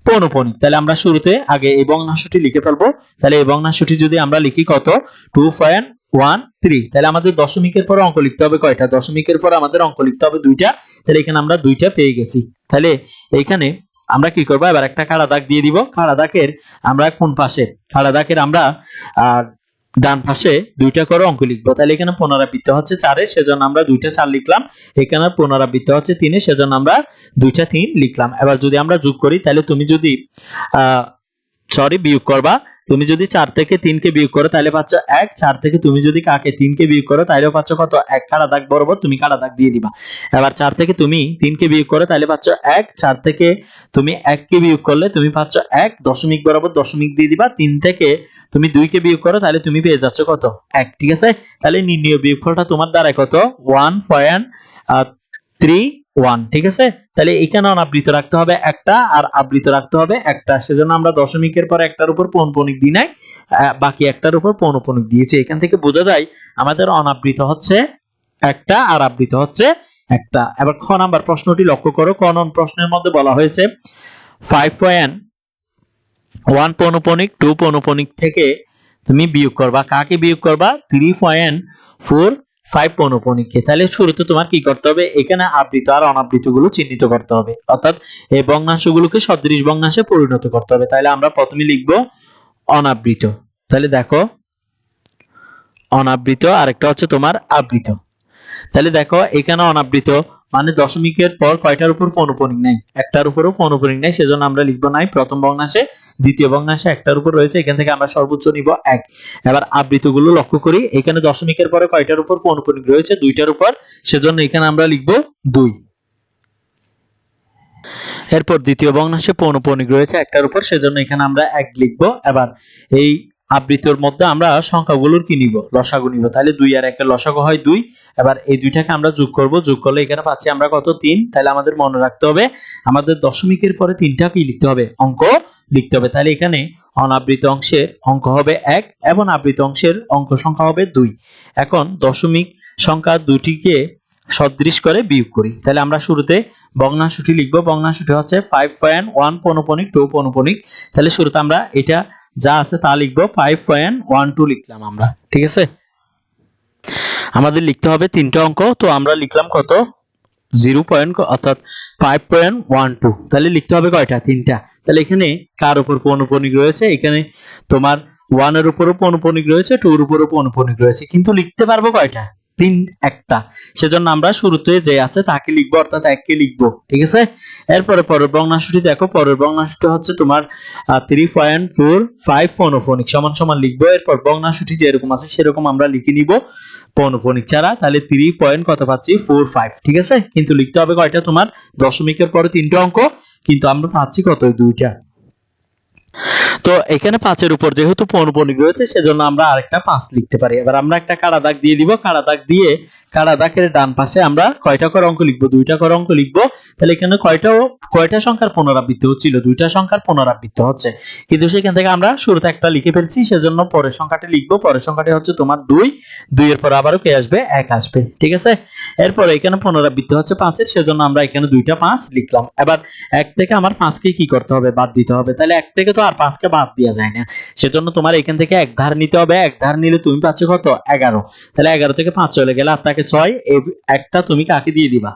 পৌনপনিক। তাহলে আমরা শুরুতে আগে এই ভগ্নাংশটি লিখে ফেলব। তাহলে এই ভগ্নাংশটি যদি আমরা লিখি কত? টু পয়েন্ট ওয়ান থ্রি তাহলে আমাদের দশমিকের পরে অঙ্ক লিখতে হবে কয়টা? দশমিকের পরে আমাদের অঙ্ক লিখতে হবে দুইটা। তাহলে এখানে আমরা দুইটা পেয়ে গেছি। তাহলে এইখানে আমরা কি করব? এবার একটা খাড়া দাগ দিয়ে দিব। খাড়া দাগের আমরা কোন পাশে? খাড়া দাগের আমরা ডান পাশে দুইটা করে অঙ্ক লিখব। তাহলে এখানে পুনরাবৃত্ত হচ্ছে চারে, সেজন্য আমরা দুইটা চার লিখলাম। এখানে পুনরাবৃত্ত হচ্ছে তিনে, সেজন্য আমরা দুইটা তিন লিখলাম। এবার যদি আমরা যোগ করি, তাহলে তুমি যদি, আহ সরি বিয়োগ করবা তুমি যদি চার থেকে তিনকে বিয়োগ করো, তাহলে পাচ্ছ এক। চার থেকে তুমি যদি কাকে তিনকে বিয়োগ করো, তাহলেও পাচ্ছ কত? এক। কাটা দাগ বরাবর তুমি কাটা দাগ দিয়ে দিবা। এবার চার থেকে তুমি তিনকে বিয়োগ করো, তাহলে পাচ্ছ এক। চার থেকে তুমি এককে বিয়োগ করলে তুমি পাচ্ছ এক। দশমিক বরাবর দশমিক দিয়ে দিবা। তিন থেকে তুমি দুইকে বিয়োগ করো, তাহলে তুমি পেয়ে যাচ্ছ কত? এক। ঠিক আছে? তাহলে নির্ণয় বিয়োগফলটা তোমার দ্বারাই কত? ওয়ান পয়েন্ট থ্রি ওয়ান ঠিক আছে? তাহলে এখানে অনাবৃত রাখতে হবে একটা, আর আবৃত রাখতে হবে একটা। সেজন্য আমরা দশমিকের পর একটার উপর পৌনপনিক দিই নাই বাকি একটার উপর পৌনপনিক দিয়েছি। এখান থেকে বোঝা যায় আমাদের অনাবৃত হচ্ছে একটা, আর আবৃত হচ্ছে একটা। এবার খ নাম্বার প্রশ্নটি লক্ষ্য করো। ক নং প্রশ্নের মধ্যে বলা হয়েছে ফাইভ পয়েন্ট ওয়ান পৌনপনিক টু পৌনপনিক থেকে তুমি বিয়োগ করবা। কাকে বিয়োগ করবা? থ্রি পয়েন্ট ফোর ফাইভ পৌনপনিককে তাহলে শুরুতে তোমার কি করতে হবে? এখানে আবৃত আর অনাবৃতগুলো চিহ্নিত করতে হবে। অর্থাৎ এই ভগ্নাংশগুলোকে সদৃশ ভগ্নাংশে পরিণত করতে হবে। তাহলে আমরা প্রথমে লিখব অনাবৃত। তাহলে দেখো, অনাবৃত আরেকটা হচ্ছে তোমার আবৃত। তাহলে দেখো, এখানে অনাবৃত মানে দশমিকের পর কয়টার উপর পৌনপনিক নাই? একটার উপরও পৌনপনিক নাই, সেজন্য আমরা লিখব নাই প্রথম ভগ্নাংশে, দ্বিতীয় ভগ্নাংশে একটার উপর রয়েছে, এখান থেকে আমরা সর্বোচ্চ নিব এক। এবার আবৃতগুলো লক্ষ্য করি, এখানে দশমিকের পরে কয়টার উপর পৌনপনিক রয়েছে? দুইটার উপর, সেজন্য এখানে আমরা লিখব দুই। এরপর দ্বিতীয় ভগ্নাংশে পৌনপনিক রয়েছে, একটার উপর, সেজন্য এখানে আমরা এক লিখব। এবার এই আবৃতর মধ্যে আমরা সংখ্যাগুলোর কি নিব? লসাগু নিব। তাহলে দুই আর একের লসাগু হয় দুই। এবার এই দুইটাকে আমরা যোগ করব। যোগ করলে এখানে পাচ্ছি আমরা কত? তিন। তাহলে আমাদের মনে রাখতে হবে, আমাদের দশমিকের পরে তিনটা কি লিখতে হবে? অঙ্ক লিখতে হবে। তাহলে এখানে অনাবৃত অংশের অঙ্ক হবে এক এবং আবৃত অংশের অঙ্ক সংখ্যা হবে দুই। এখন দশমিক সংখ্যা দুটিকে সদৃশ করে বিয়োগ করি। তাহলে আমরা শুরুতে ভগ্নাংশটি লিখব। ভগ্নাংশটি হচ্ছে ফাইভ পয়েন্ট ওয়ান পৌনপনিক টু পৌনপনিক। তাহলে শুরুতে আমরা এটা যা আছে তা লিখব ফাইভ পয়েন্ট ওয়ান টু লিখলাম আমরা, ঠিক আছে? আমাদের লিখতে হবে তিনটা অঙ্ক, তো আমরা লিখলাম কত? জিরো পয়েন্ট অর্থাৎ ফাইভ পয়েন্ট ওয়ান টু তাহলে লিখতে হবে কয়টা? তিনটা। তাহলে এখানে কার উপর পৌনপনিক রয়েছে? এখানে তোমার ওয়ানের উপরও পৌনপনিক রয়েছে টুর উপরও পৌনপনিক রয়েছে, কিন্তু লিখতে পারব কয়টা? তিন একটা। সেজন্য আমরা শুরুতে যে আছে তাকে লিখব, অর্থাৎ এককে লিখব, ঠিক আছে? এরপরে পরের ভগ্নাংশটি দেখো। পরের ভগ্নাংশটি হচ্ছে তোমার থ্রি পয়েন্ট ফোর ফাইভ পৌনফোনিক সমান সমান লিখব। এরপর ভগ্নাংশটি যেরকম আছে সেরকম আমরা লিখে নিব পৌনফোনিক ছাড়া। তাহলে থ্রি পয়েন্ট কত পাচ্ছি? ফোর ফাইভ ঠিক আছে? কিন্তু লিখতে হবে কয়টা? তোমার দশমিকের পরে তিনটা অঙ্ক, কিন্তু আমরা পাচ্ছি কত? দুইটা। তো এখানে পাঁচের উপর যেহেতু পৌনপনিক রয়েছে, সেজন্য আমরা আরেকটা পাঁচ লিখতে পারি। এবার আমরা একটা কাড়া দাগ দিয়ে দিব। কাড়া দাগ দিয়ে কাড়া দাগের ডান পাশে আমরা কয়টা করে অঙ্ক লিখব? দুইটা করে অঙ্ক লিখব। তাহলে এখানে কয়টা কয়টা সংখ্যার পুনরাবৃত্তি হচ্ছিল? দুইটা সংখ্যার পুনরাবৃত্তি হচ্ছে। কিন্তু সেখান থেকে আমরা শুরুতে একটা লিখে ফেলছি, সেজন্য পরের সংখ্যাটি লিখব। পরের সংখ্যাটি হচ্ছে তোমার দুই। দুই এর পর আবারও কে আসবে? এক আসবে। ঠিক আছে? এরপর এখানে পুনরাবৃত্তি হচ্ছে পাঁচের, সেজন্য আমরা এখানে দুইটা পাঁচ লিখলাম। এবার এক থেকে আমার পাঁচকে কি করতে হবে? বাদ দিতে হবে। তাহলে এক থেকে তো আর পাঁচকে বাদ দেওয়া যায় না। সেজন্য তোমার এখান থেকে এক ধার নিতে হবে, এক ধার নিলে তুমি পাচ্ছ কত? এগারো। তাহলে এগারো থেকে পাঁচ চলে গেলে আপনাকে ছয় একটা তুমি কাকে দিয়ে দিবা?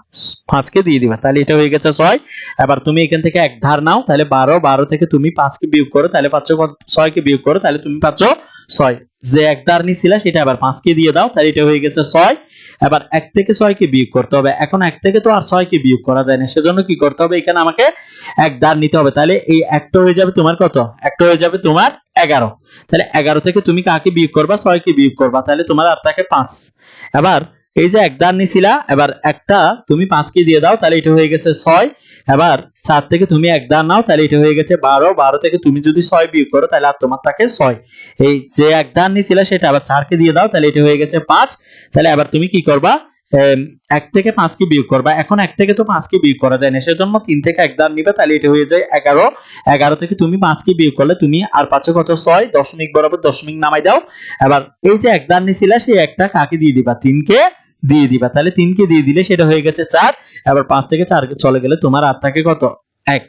পাঁচকে দিয়ে দিবা। তাহলে এটা হয়ে গেছে ছয়। এবার তুমি এখান থেকে এক ধার নাও, তাহলে বারো। বারো থেকে তুমি পাঁচকে বিয়োগ করো, তাহলে পাচ্ছ? ছয়কে বিয়োগ করো, তাহলে তুমি পাচ্ছ ছয়। যে এক ধার নিছিলা, সেটা আবার পাঁচকে দিয়ে দাও, তাহলে এটা হয়ে গেছে ছয়। এবার এক থেকে ছয়কে বিয়োগ করতে হবে। এখন এক থেকে তো আর ছয়কে বিয়োগ করা যায় না, সেজন্য কি করতে হবে? এখানে আমাকে এক ধার নিতে হবে। তাহলে এই একটা হয়ে যাবে তোমার কত? একটা হয়ে যাবে তোমার এগারো। তাহলে এগারো থেকে তুমি কাকে বিয়োগ করবা? ছয়কে বিয়োগ করবা। তাহলে তোমার আর থাকে পাঁচ। এবার এই যে এক ধার নিছিলা, এবার একটা তুমি পাঁচকে দিয়ে দাও, তাহলে এটা হয়ে গেছে ছয়। এবার চার থেকে তুমি এক ধার নাও, তাহলে এটা হয়ে গেছে বারো। বারো থেকে তুমি যদি ছয় বিয়োগ করো, তাহলে আর তোমার থাকে ছয়। এই যে এক ধার নিছিলা সেটা আবার চারকে দিয়ে দাও, তাহলে এটা হয়ে গেছে পাঁচ। তাহলে আবার তুমি কি করবা? এক থেকে পাঁচকে বিয়োগ করবা। এখন এক থেকে তো পাঁচকে বিয়োগ করা যায় না, সেজন্য তিন থেকে এক দান নিবে, তাহলে এটা হয়ে যায় এগারো। এগারো থেকে তুমি পাঁচকে বিয়োগ করলে তুমি আর পাচ্ছ কত? ছয়। দশমিক বরাবর দশমিক নামাই দাও। এবার এই যে এক দান নিছিলা সেই একটা কাকে দিয়ে দিবা? তিনকে। দিয়ে দিবা। তাহলে তিনকে দিয়ে দিলে সেটা হয়ে গেছে চার। এবার পাঁচ থেকে চার চলে গেলে তোমার আর থাকে কত? এক।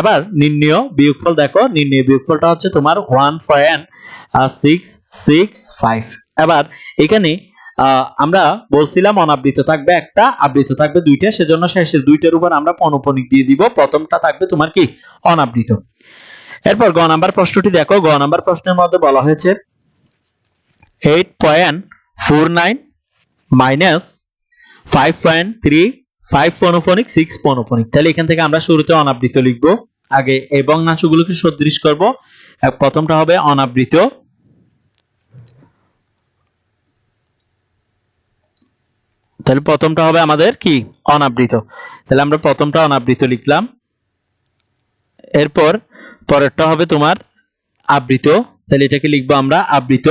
এবার নির্ণয় বিয়োগফল দেখো। নির্ণয় বিয়োগফলটা হচ্ছে তোমার one point six six five এবার এখানে আমরা বলছিলাম অনাবৃত থাকবে একটা, আবৃত থাকবে দুইটা, সেজন্য শেষের দুইটার উপর আমরা পনপনিক দিয়ে দিব। প্রথমটা থাকবে তোমার কি? অনাবৃত। এরপর গ নাম্বার প্রশ্নটি দেখো। গ নাম্বার প্রশ্নের মধ্যে বলা হয়েছে eight point four nine minus five point three five পনফনিক six পনফনিক তাহলে এখান থেকে আমরা শুরুতে অনাবৃত লিখব। আগে এই ভগ্নাংশগুলোকে সদৃশ করব। প্রথমটা হবে অনাবৃত। তাহলে প্রথমটা হবে আমাদের কি? অনাবৃত। তাহলে আমরা প্রথমটা অনাবৃত লিখলাম। এরপর পরেরটা হবে তোমার আবৃত। তাহলে এটাকে লিখব আমরা আবৃত।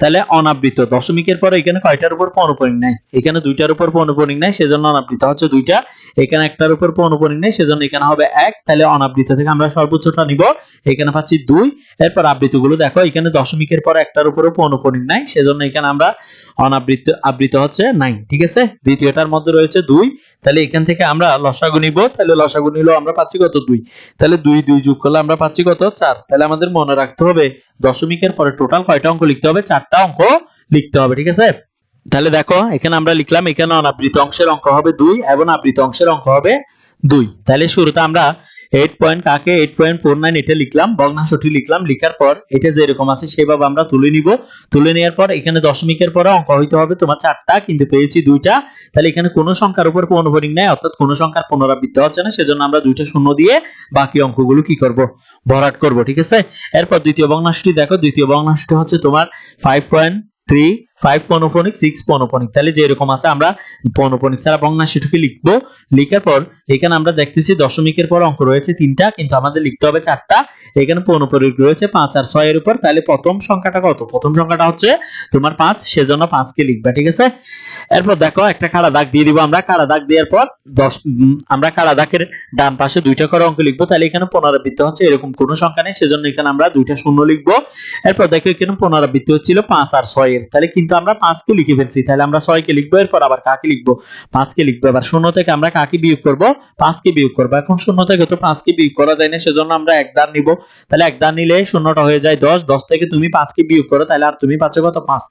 তাহলে অনাবৃত। দশমিকের পরে এখানে কয়টার উপর পৌনপনিক নাই এখানে দুইটার উপর পৌনপনিক নাই সেজন্য অনাবৃত। হচ্ছে দুইটা এখানে একটার উপর পৌনপনিক নেই, সেজন্য এখানে হবে এক, তাহলে অনাবৃত থেকে আমরা সর্বোচ্চটা নিব। এখানে পাচ্ছি দুই, এরপর আবৃতগুলো দেখো, এখানে দশমিকের পর একটার উপরও পৌনপনিক নাই, সেজন্য এখানে আমরা অনাবৃত আবৃত হচ্ছে নাই ঠিক আছে? দ্বিতীয়টার মধ্যে রয়েছে দুই, তাহলে এখান থেকে আমরা লসাগু নিব, তাহলে লসাগু নিলেও আমরা পাচ্ছি কত? দুই। তাহলে দুই দুই যোগ করলে আমরা পাচ্ছি কত? চার। তাহলে আমাদের মনে রাখতে হবে, দশমিকের পরে টোটাল কয়টা অঙ্ক লিখতে হবে? চারটা অঙ্ক লিখতে হবে, ঠিক আছে? তাহলে দেখো, এখানে আমরা লিখলাম, এখানে অনাবৃত অংশের অঙ্ক হবে দুই এবং আবৃত অংশের অঙ্ক হবে দুই। তাহলে শুরুতে আমরা এইট পয়েন্ট কাকে এইট পয়েন্ট ফোর নাইন এটা লিখলাম, ভগ্নাংশটি লিখলাম, লিখার পর এটা যেরকম আছে সেভাবে আমরা তুলে নিব। তুলে নেওয়ার পর এখানে দশমিকের পরে অঙ্ক হইতে হবে, তোমার চারটা, কিন্তু পেয়েছি দুইটা। তাহলে এখানে কোনো সংখ্যার উপর পৌনপরিক নাই, অর্থাৎ কোনো সংখ্যার পুনরাবৃত্তি হচ্ছে না, সেজন্য আমরা দুইটা শূন্য দিয়ে বাকি অঙ্কগুলো কি করব? ভরাট করব, ঠিক আছে? এরপর দ্বিতীয় ভগ্নাংশটি দেখো, দ্বিতীয় ভগ্নাংশটি হচ্ছে তোমার ফাইভ পয়েন্ট থ্রি ফাইভ পনফনিক সিক্স পনফনিক তাহলে যেরকম আছে, আমরা পনফনিক ছাড়া ভগ্নাংশটিকে লিখব। লেখার পর এখানে আমরা দেখতেছি দশমিকের পর অঙ্ক রয়েছে তিনটা, কিন্তু আমাদের লিখতে হবে চারটা। এখানে পনপরিক রয়েছে পাঁচ আর ছয়ের উপর। তাহলে প্রথম সংখ্যাটা কত? প্রথম সংখ্যাটা হচ্ছে তোমার পাঁচ, সেজন্য পাঁচকে লিখবা, ঠিক আছে? এরপর দেখো, একটা কারা দাগ দিয়ে দিব আমরা। কারা দাগ দেওয়ার পর দশ আমরা কারা দাগের ডান পাশে দুইটা করে অঙ্ক লিখব। তাহলে এখানে পুনরাবৃত্তি হচ্ছে, এরকম কোনো সংখ্যা নেই। সেজন্য এখানে আমরা দুইটা শূন্য লিখব। এরপর দেখো, এখানে পুনরাবৃত্তি হচ্ছিল পাঁচ আর ছয়ের। তাহলে কিন্তু আমরা পাঁচকে লিখে ফেলছি। তাহলে আমরা ছয়কে লিখব, এরপর আবার কাকে লিখব? পাঁচকে লিখব। এবার শূন্য থেকে আমরা কাকে বিয়োগ করব? পাঁচকে বিয়োগ করব। এখন শূন্য থেকে তো পাঁচকে বিয়োগ করা যায় না, সেজন্য আমরা এক দান নিব। তাহলে এক দান নিলে শূন্যটা হয়ে যায় দশ। দশ থেকে তুমি পাঁচকে বিয়োগ করো, তাহলে আর তুমি পাচ্ছ কত? পাঁচ।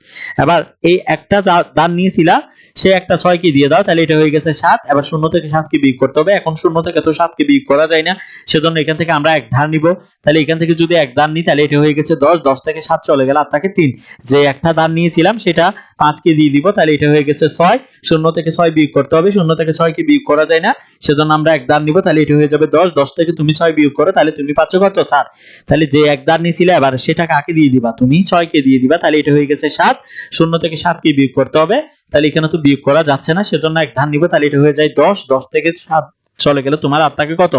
এবার এই একটা দান নিয়েছিলা সে একটা ছয়কে দিয়ে দাও, তাহলে এটা হয়ে গেছে সাত। এবার শূন্য থেকে সাতকে বিয়োগ করতে হবে? এখন শূন্য থেকে তো সাতকে বিয়োগ করা যায় না। সেজন্য এখান থেকে আমরা এক ধার নিব। তাহলে এখান থেকে যদি এক দান নিই, তাহলে এটা হয়ে গেছে দশ। দশ থেকে সাত চলে গেল আর তাকে তিন। যে একটা দান নিয়েছিলাম, সেটা পাঁচকে দিয়ে দিব, তাহলে এটা হয়ে গেছে ছয়। শূন্য থেকে ছয় বিয়োগ করতে হবে। শূন্য থেকে ছয়কে বিয়োগ করা যায় না। সেজন্য আমরা এক দান নিব, তাহলে এটা হয়ে যাবে দশ। দশ থেকে তুমি ছয় বিয়োগ করো, তাহলে তুমি পাচ্ছ কত চার। তাহলে যে এক দান নিয়েছিলে, এবার সেটা কাকে দিয়ে দিবা? তুমি ছয়কে দিয়ে দিবা, তাহলে এটা হয়ে গেছে সাত। শূন্য থেকে সাতকে বিয়োগ করতে হবে? তাহলে এখানে তো বিয়োগ করা যাচ্ছে না, সেজন্য এক ধান নিব, তাহলে এটা হয়ে যায় দশ দশ থেকে সাত। চলে গেলে তোমার আর থাকে কত?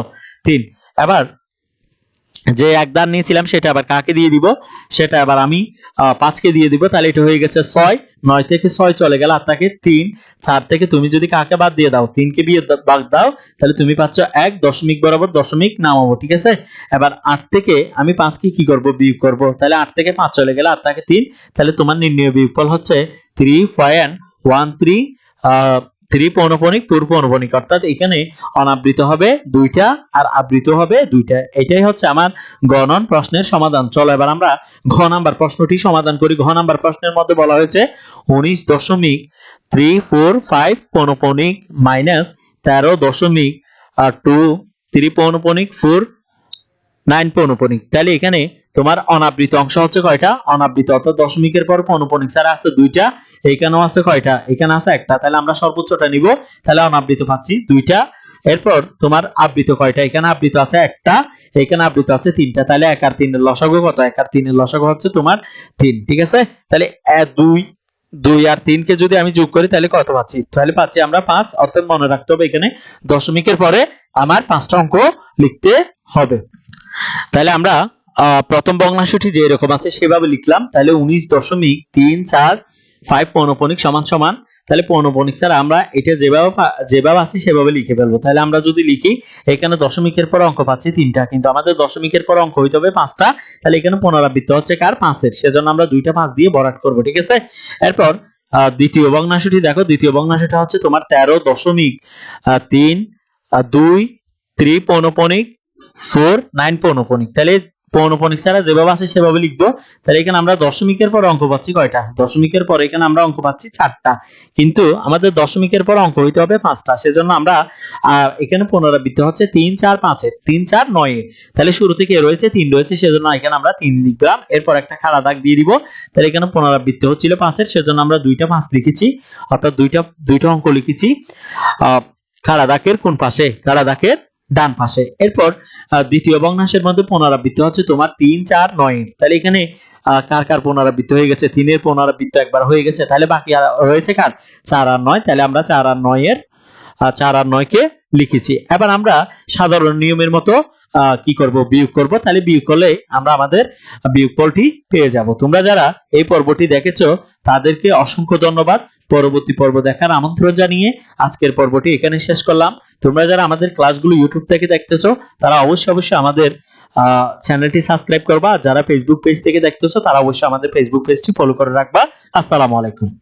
তিন। এবার যে এক দান নিয়েছিলাম, সেটা আবার কাকে দিয়ে দিব? সেটা আবার আমি পাঁচকে দিয়ে দিব, তাহলে এটা হয়ে গেছে ছয়। নয় থেকে ছয় চলে গেল আর থাকে তিন। চার থেকে তুমি যদি কাকে বাদ দিয়ে দাও, তিনকে বিয়ে বাদ দাও, তাহলে তুমি পাচ্ছ এক দশমিক বরাবর দশমিক নামাবো, ঠিক আছে? এবার আট থেকে আমি পাঁচকে কি করব? বিয়োগ করব। তাহলে আট থেকে পাঁচ চলে গেল আর থাকে তিন। তাহলে তোমার নির্ণয় বিয়োগফল হচ্ছে three point one three three পৌনপনিক টুর পৌনপনিক অর্থাৎ এখানে অনাবৃত হবে দুইটা আর আবৃত হবে দুইটা। এটাই হচ্ছে আমার গণন প্রশ্নের সমাধান। চলো এবার আমরা ঘ নাম্বার প্রশ্নটি সমাধান করি। ঘ নাম্বার প্রশ্নের মধ্যে বলা হয়েছে, উনিশ দশমিক থ্রি ফোর ফাইভ পৌনপনিক মাইনাস তেরো দশমিক টু থ্রি পৌনপনিক ফোর নাইন পৌনপনিক তাহলে এখানে তোমার অনাবৃত অংশ হচ্ছে কয়টা? অনাবৃত অর্থাৎ দশমিকের পর পৌনপনিক স্যার, আছে দুইটা। এখানেও আছে কয়টা? এখানে আছে একটা। তাহলে আমরা সর্বোচ্চটা নিব। তাহলে অনাবৃত পাচ্ছি দুইটা। এরপর তোমার আবৃত কয়টা? এখানে আবৃত আছে একটা। এখানে আবৃত আছে তিনটা। তাহলে এক আর তিনের লসাগু কত? এক আর তিনের লসাগু হচ্ছে তোমার তিন। ঠিক আছে? তাহলে দুই দুই আর তিনকে যদি আমি যোগ করি, তাহলে কত পাচ্ছি? তাহলে পাচ্ছি আমরা পাঁচ। অর্থাৎ মনে রাখতে হবে এখানে দশমিকের পরে আমার পাঁচটা অঙ্ক লিখতে হবে। তাহলে আমরা প্রথম ভগ্নাংশটি যে এরকম আছে সেভাবে লিখলাম। তাহলে উনিশ দশমিক তিন চার ফাইভ পৌনপনিক সমান সমান, তাহলে পৌনপনিক স্যার আমরা এটা যেভাবে যেভাবে আছে সেভাবে লিখে ফেলব। তাহলে আমরা যদি লিখি, এখানে দশমিকের পর অঙ্ক পাচ্ছি তিনটা, কিন্তু আমাদের দশমিকের পর অঙ্ক হইতে হবে পাঁচটা, তাহলে এখানে পুনরাবৃত্তি হচ্ছে কার? পাঁচের। সেজন্য আমরা দুইটা পাঁচ দিয়ে বরাট করব, ঠিক আছে? এরপর দ্বিতীয় ভগ্নাংশটি দেখো, দ্বিতীয় ভগ্নাংশটা হচ্ছে তোমার তেরো দশমিক তিন দুই থ্রি পৌনপনিক ফোর, নাইন পৌনপনিক। তাহলে পৌনপনিক ছাড়া যেভাবে আছে সেভাবে লিখব। তাহলে এখানে আমরা দশমিকের পর অঙ্ক পাচ্ছি কয়টা? দশমিকের পর এখানে আমরা অঙ্ক পাচ্ছি চারটা। কিন্তু আমাদের দশমিকের পর অঙ্ক হইতে হবে পাঁচটা। সেজন্য আমরা এখানে পুনরাবৃত্তি হচ্ছে তিন, চার, পাঁচে তিন, চার নয়ের তাহলে শুরু থেকে রয়েছে, তিন রয়েছে, সেজন্য এখানে আমরা তিন লিখলাম। এরপর একটা খাড়া দাগ দিয়ে দিব। তাহলে এখানে পুনরাবৃত্তি হচ্ছিল পাঁচের সেজন্য আমরা দুইটা পাঁচ লিখেছি। অর্থাৎ দুইটা দুইটা অঙ্ক লিখেছি। আহ খাড়া দাগের কোন পাশে? খাড়া দাগের ডান পাশে। এরপর দ্বিতীয় ভগ্নাংশের মধ্যে পুনরাবৃত্ত হচ্ছে তোমার তিন চার নয়। তাহলে এখানে কার কার পুনরাবৃত্তি হয়ে গেছে? তিনের পুনরাবৃত্ত একবার হয়ে গেছে। তাহলে বাকি আর রয়েছে কার? চার আর নয়। তাহলে আমরা চার আর নয়ের আহ, চার আর নয়কে লিখেছি। এবার আমরা সাধারণ নিয়মের মতো কি করব? বিয়োগ করব। তাহলে বিয়োগ করলে আমরা আমাদের বিয়োগফলটি পেয়ে যাব। তোমরা যারা এই পর্বটি দেখেছ তাদেরকে অসংখ্য ধন্যবাদ। পরবর্তী পর্ব দেখার আমন্ত্রণ জানিয়ে আজকের পর্বটি এখানে শেষ করলাম। তোমরা যারা আমাদের ক্লাসগুলো ইউটিউব থেকে দেখতেছো, তারা অবশ্যই অবশ্যই আমাদের চ্যানেলটি সাবস্ক্রাইব করবা। যারা ফেসবুক পেজ থেকে দেখতেছো, তারা অবশ্যই আমাদের ফেসবুক পেজটি ফলো করে রাখবা। আসসালামু আলাইকুম।